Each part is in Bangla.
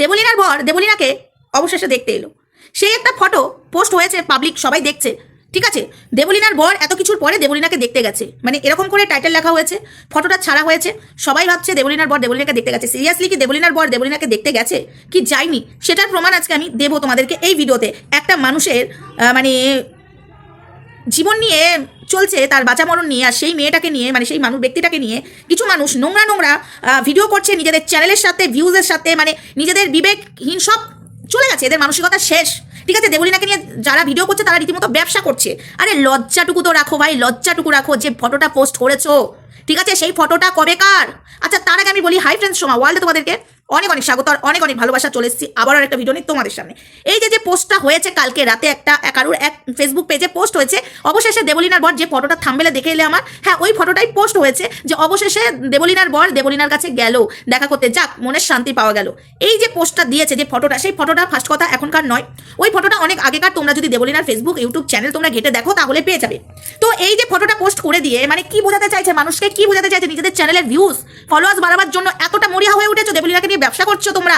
দেবলিনার বর দেবলিনাকে অবশেষে দেখতে এলো। সেই একটা ফটো পোস্ট হয়েছে পাবলিক সবাই দেখছে। ঠিক আছে? দেবলিনার বর এত কিছুর পরে দেবলিনাকে দেখতে গেছে। মানে এরকম করে টাইটেল লেখা হয়েছে ফটোটা ছাড়া হয়েছে। সবাই ভাবছে দেবলিনার বর দেবলিনাকে দেখতে গেছে। সিরিয়াসলি কি দেবলিনার বর দেবলিনাকে দেখতে গেছে? কি যায়নি? সেটার প্রমাণ আজকে আমি দেবো তোমাদেরকে এই ভিডিওতে একটা মানুষের মানে জীবন নিয়ে চলছে, তার বাঁচা মরণ নিয়ে আর সেই মেয়েটাকে নিয়ে মানে সেই মানুষ ব্যক্তিটাকে নিয়ে কিছু মানুষ নোংরা নোংরা ভিডিও করছে, নিজেদের চ্যানেলের সাথে ভিউজের সাথে মানে নিজেদের বিবেকহীন সব চলে গেছে, এদের মানসিকতা শেষ। ঠিক আছে, দেবলিনাকে নিয়ে যারা ভিডিও করছে, তারা রীতিমতো ব্যবসা করছে। আরে লজ্জাটুকু তো রাখো ভাই, লজ্জাটুকু রাখো, যে ফটোটা পোস্ট করেছ। ঠিক আছে, সেই ফটোটা কবেকার আচ্ছা তার আগে আমি বলি হাই ফ্রেন্ডস সোমা ওয়ার্ল্ডে তোমাদেরকে। অনেক অনেক স্বাগত আর অনেক অনেক ভালোবাসা চলে এসেছি আবার একটা ভিডিও নিয়ে তোমাদের সামনে। এই যে যে পোস্টটা হয়েছে কালকে রাতে একটা, কারুর এক ফেসবুক পেজে পোস্ট হয়েছে, অবশেষে দেবলিনার বর যে ফটোটা থাম্বেলে দেখে এলে আমার হ্যাঁ ওই ফটোটাই পোস্ট হয়েছে যে অবশেষে দেবলিনার বর দেবলিনার কাছে গেল, দেখা করতে যাক মনের শান্তি পাওয়া গেল। এই যে পোস্টটা দিয়েছে যে ফটোটা সেই ফটোটা ফার্স্ট কথা এখনকার নয়। ওই ফটোটা অনেক আগেকার, তোমরা যদি দেবলিনার ফেসবুক ইউটিউব চ্যানেল তোমরা ঘেটে দেখো, তাহলে পেয়ে যাবে। তো এই যে ফটোটা পোস্ট করে দিয়ে মানে কি বোঝাতে চাইছে মানুষকে, কি বোঝাতে চাইছে নিজেদের চ্যানেলের ভিউজ ফলোয়ার্স বাড়াবার জন্য এতটা মরিয়া হয়ে উঠেছো দেবলিনাকে নিয়ে ব্যবসা করছ তোমরা?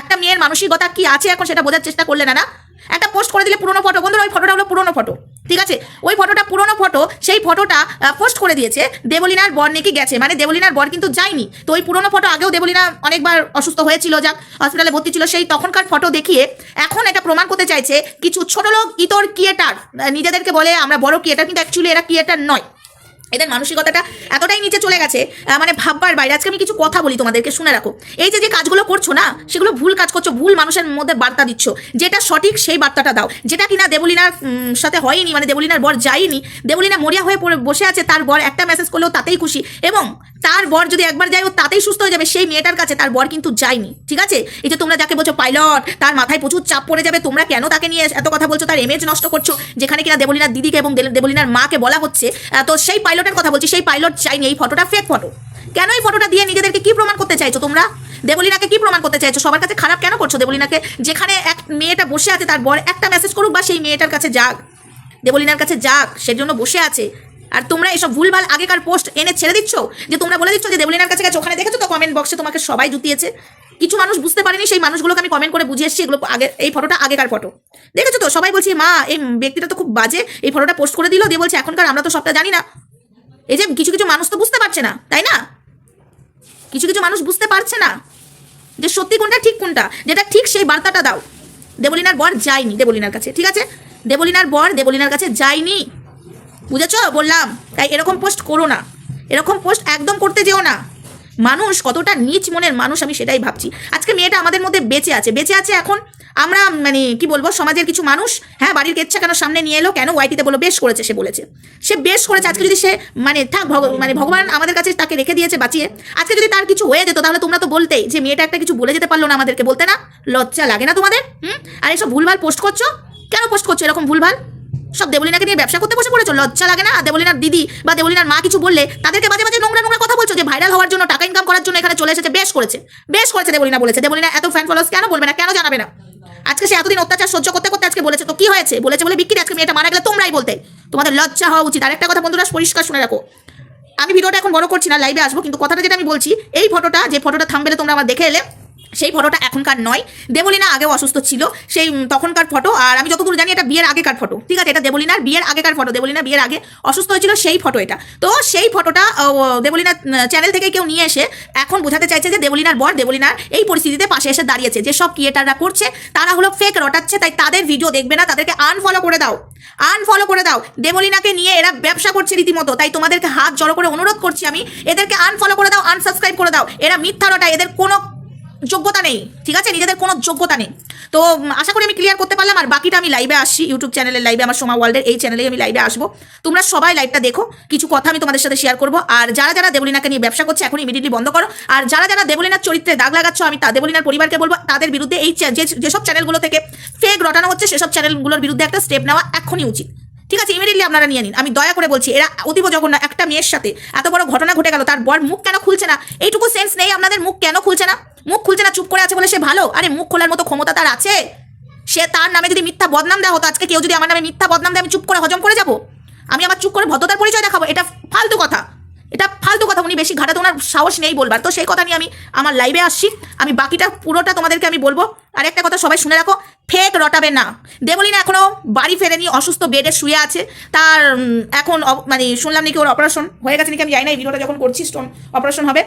একটা মেয়ের মানসিকতা কি আছে এখন সেটা বোঝার চেষ্টা করলে না না? একটা পোস্ট করে দিলে পুরনো ফটো বন্ধুরা, ওই ফটোটা হলো পুরোনো ফটো ঠিক আছে? ওই ফটোটা পুরোনো ফটো সেই ফটোটা পোস্ট করে দিয়েছে দেবলিনার বর নাকি গেছে। মানে দেবলিনার বর কিন্তু যায়নি। তো ওই পুরনো ফটো আগেও দেবলিনা অনেকবার অসুস্থ হয়েছিল, যাক হসপিটালে ভর্তি ছিল, সেই তখনকার ফটো দেখিয়ে এখন এটা প্রমাণ করতে চাইছে কিছু ছোট লোক ইতর ক্রিয়েটার নিজেদেরকে বলে আমরা বড় ক্রিয়েটার কিন্তু অ্যাকচুয়ালি এরা ক্রিয়েটার নয়। এদের মানসিকতাটা এতটাই নিচে চলে গেছে মানে ভাববার বাইরে। আজকে আমি কিছু কথা বলি তোমাদেরকে, শুনে রাখো। এই যে যে কাজগুলো করছ না, সেগুলো ভুল কাজ করছ, ভুল মানুষের মধ্যে বার্তা দিচ্ছ। যেটা সঠিক সেই বার্তাটা দাও। যেটা কিনা দেবলিনার সাথে হয়নি মানে দেবলিনার বর যায়নি, দেবলিনা মরিয়া হয়ে পড়ে, বসে আছে, তার বর একটা মেসেজ করলেও তাতেই খুশি। এবং তার বর যদি একবার যায়, ও তাতেই সুস্থ হয়ে যাবে, সেই মেয়েটার কাছে তার বর কিন্তু যায়নি, ঠিক আছে? এই যে তোমরা যাকে বলছো পাইলট তার মাথায় প্রচুর চাপ পড়ে যাবে, তোমরা কেন তাকে নিয়ে এত কথা বলছো? তার ইমেজ নষ্ট করছ, যেখানে কিনা দেবলিনার দিদিকে এবং দেব- দেবলিনার মাকে বলা হচ্ছে তো সেই পাইলটের কথা বলছি, সেই পাইলট চাইনি, এই ফটোটা ফেক ফটো কেন এই ফটোটা দিয়ে নিজেদেরকে কি প্রমাণ করতে চাইছো তোমরা? দেবলিনাকে কি প্রমাণ করতে চাইছো? সবার কাছে খারাপ কেন করছ দেবলিনাকে? যেখানে এক মেয়েটা বসে আছে, তার বর একটা মেসেজ করুক বা সেই মেয়েটার কাছে যাক। দেবলিনার কাছে যাক, সেজন্য বসে আছে। আর তোমরা এসব ভুলভাল আগেকার পোস্ট এনে ছেড়ে দিচ্ছ? যে তোমরা বলে দিচ্ছ যে দেবলিনার কাছে গেছে, ওখানে দেখেছ তো কমেন্ট বক্সে তোমাকে সবাই জুতিয়েছে? কিছু মানুষ বুঝতে পারেনি, সেই মানুষগুলোকে আমি কমেন্ট করে বুঝিয়ে এসেছি, এগুলো আগে, এই ফটোটা আগেকার ফটো দেখেছ তো? সবাই বলছি, মা, এই ব্যক্তিটা তো খুব বাজে, এই ফটোটা পোস্ট করে দিল, দিয়ে বলছে, এখনকার আমরা তো সবটা জানি না। এই যে কিছু কিছু মানুষ তো বুঝতে পারছে না, তাই না? কিছু কিছু মানুষ বুঝতে পারছে না যে সত্যি কোনটা, ঠিক কোনটা। যেটা ঠিক সেই বার্তাটা দাও। দেবলিনার বর যায়নি দেবলিনার কাছে, ঠিক আছে? দেবলিনার বর দেবলিনার কাছে যায়নি। বুঝেছ? বললাম। তাই এরকম পোস্ট করো না। এরকম পোস্ট একদম করতে যেও না। মানুষ কতটা নিচ মনের মানুষ আমি সেটাই ভাবছি। আজকে মেয়েটা আমাদের মধ্যে বেঁচে আছে। বেঁচে আছে এখন? আমরা মানে কি বলব, সমাজের কিছু মানুষ হ্যাঁ বাড়ির কেচ্ছা কেন সামনে নিয়ে এলো? কেন ওয়াইটিতে বলো, বেশ করেছে, সে বলেছে। সে বেশ করেছে, আজকে যদি সে মানে থাক মানে ভগবান আমাদের কাছে তাকে রেখে দিয়েছে, বাঁচিয়ে, আজকে যদি তার কিছু হয়ে যেত, তাহলে তোমরা তো বলতেই যে, মেয়েটা একটা কিছু বলে যেতে পারল না আমাদেরকে, বলতে না? লজ্জা লাগে না তোমাদের? হুম? আর এইসব ভুলভাল পোস্ট করছ? কেন পোস্ট করছ এরকম ভুলভাল? সব দেবলিনাকে নিয়ে ব্যবসা করতে বসে পড়েছো? লজ্জা লাগে না? দেবলিনার দিদি বা দেবলিনার মা কিছু বললে, তাদেরকে বাজে বাজে নোংরা নোংরা কথা বলছো যে ভাইরাল হওয়ার জন্য, টাকা ইনকাম করার জন্য এখানে চলে এসেছে, বেশ করেছে বেশ করেছে দেবলিনা বলেছে। দেবলিনা এত ফ্যান ফলোয়ার্স কেন বলবে না? কেন জানাবে না? আজকে সে এতদিন অত্যাচার সহ্য করতে করতে আজকে বলেছে, তো কি হয়েছে? বলেছে বলে বিক্রি আজকে মেয়েটা মারা গেলে তোমরাই বলতে। তোমাদের লজ্জা হওয়া উচিত। আরেকটা কথা বন্ধুরা, পরিষ্কার শুনে রাখো। আমি ভিডিওটা এখন বড় করছি না লাইভে আসব, কিন্তু কথাটা যেটা আমি বলছি, এই ফটোটা যে ফটোটা থামবেলে তোমরা আমার দেখে এলে সেই ফটোটা এখনকার নয়। দেবলিনা আগেও অসুস্থ ছিল, সেই তখনকার ফটো আর আমি যতদূর জানি, এটা বিয়ের আগেকার ফটো ঠিক আছে, এটা দেবলিনার বিয়ের আগেকার ফটো দেবলিনা বিয়ের আগে অসুস্থ হয়েছিল, সেই ফটো এটা। তো সেই ফটোটা দেবলিনা চ্যানেল থেকে কেউ নিয়ে এসে এখন বোঝাতে চাইছে যে দেবলিনার বর, দেবলিনার এই পরিস্থিতিতে পাশে এসে দাঁড়িয়েছে, যে সব ক্রিয়েটাররা করছে, তারা হলো ফেক রটাচ্ছে, তাই তাদের ভিডিও দেখবে না, তাদেরকে আনফলো করে দাও। আনফলো করে দাও। দেবলিনাকে নিয়ে এরা ব্যবসা করছে রীতিমতো, তাই তোমাদেরকে হাত জড়ো করে অনুরোধ করছি আমি, এদেরকে আনফলো করে দাও আনসাবস্ক্রাইব করে দাও। এরা মিথ্যা রটায়, এদের কোনো যোগ্যতা নেই, ঠিক আছে? নিজেদের কোনো যোগ্যতা নেই। তো আশা করি আমি ক্লিয়ার করতে পারলাম। আর বাকিটা আমি লাইভে আসছি ইউটিউব চ্যানেলের লাইভে আমার সোমা ওয়ার্ল্ডের এই চ্যানেলে আমি লাইভে আসব। তোমরা সবাই লাইভটা দেখো, কিছু কথা আমি তোমাদের সাথে শেয়ার করব। আর যারা যারা দেবলিনাকে নিয়ে ব্যবসা করছে, এখন ইমিডিয়েটলি বন্ধ করো। আর যারা যারা দেবলিনার চরিত্রে দাগ লাগাচ্ছ, আমি তা দেবলিনার পরিবারকে বলব, তাদের বিরুদ্ধে এই যেসব চ্যানেলগুলো থেকে ফেক রটানো হচ্ছে, সেসব চ্যানেলগুলোর বিরুদ্ধে একটা স্টেপ নেওয়া এখনই উচিত। ঠিক আছে? ইমিডিয়েটলি আপনারা নিয়ে নিন। আমি দয়া করে বলছি, এরা অতীব জঘন্য একটা মেয়ের সাথে এত বড় ঘটনা ঘটে গেল, তার বর মুখ কেন খুলছে না? এইটুকু সেন্স নেই, আপনাদের মুখ কেন খুলছে না? মুখ খুলছে না, চুপ করে আছে বলে সে ভালো? আরে মুখ খোলার মতো ক্ষমতা তার আছে? সে তার নামে যদি মিথ্যা বদনাম দেওয়া হতো, আজকে কেউ যদি আমার নামে মিথ্যা বদনাম দেয়, আমি চুপ করে হজম করে যাব? আমি আমার চুপ করে ভদ্রতার পরিচয় দেখাবো? এটা ফালতু কথা। এটা ফালতু কথা, উনি বেশি ঘাটাতে ওনার সাহস নেই বলবার। তো সেই কথা নিয়ে আমি আমার লাইভে আসছি। আমি বাকিটা পুরোটা তোমাদেরকে আমি বলব। আর একটা কথা সবাই শুনে রাখো ফেক রটাবে না। দেবলিনা এখনও বাড়ি ফেরেনি, অসুস্থ বেডে শুয়ে আছে। তার এখন মানে শুনলাম নাকি ওর অপারেশন হয়ে গেছে নাকি আমি জানি না, এই ভিডিওটা যখন করছি স্টোন অপারেশন হবে।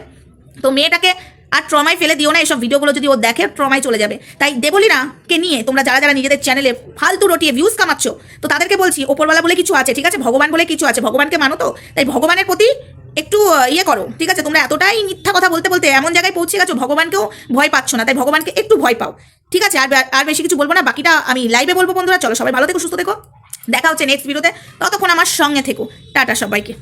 তো মেয়েটাকে আর ট্রমায় ফেলে দিও না এইসব ভিডিওগুলো যদি ও দেখে ট্রমায় চলে যাবে। তাই দেবলিনাকে নিয়ে তোমরা যারা যারা নিজেদের চ্যানেলে ফালতু রটিয়ে ভিউজ কামাচ্ছ, তো তাদেরকে বলছি, ওপরওয়ালা বলে কিছু আছে, ঠিক আছে? ভগবান বলে কিছু আছে, ভগবানকে মানো তো? তাই ভগবানের প্রতি একটু ইয়ে করো, ঠিক আছে? তোমরা এতটাই মিথ্যা কথা বলতে বলতে এমন জায়গায় পৌঁছে গেছো, ভগবানকেও ভয় পাচ্ছ না, তাই ভগবানকে একটু ভয় পাও। ঠিক আছে? আর আর বেশি কিছু বলব না, বাকিটা আমি লাইভে বলব বন্ধুরা, চলো সবাই ভালো থেকো, সুস্থ থেকো। দেখা হচ্ছে নেক্সট ভিডিওতে ততক্ষণ আমার সঙ্গে থেকো। টাটা সবাইকে।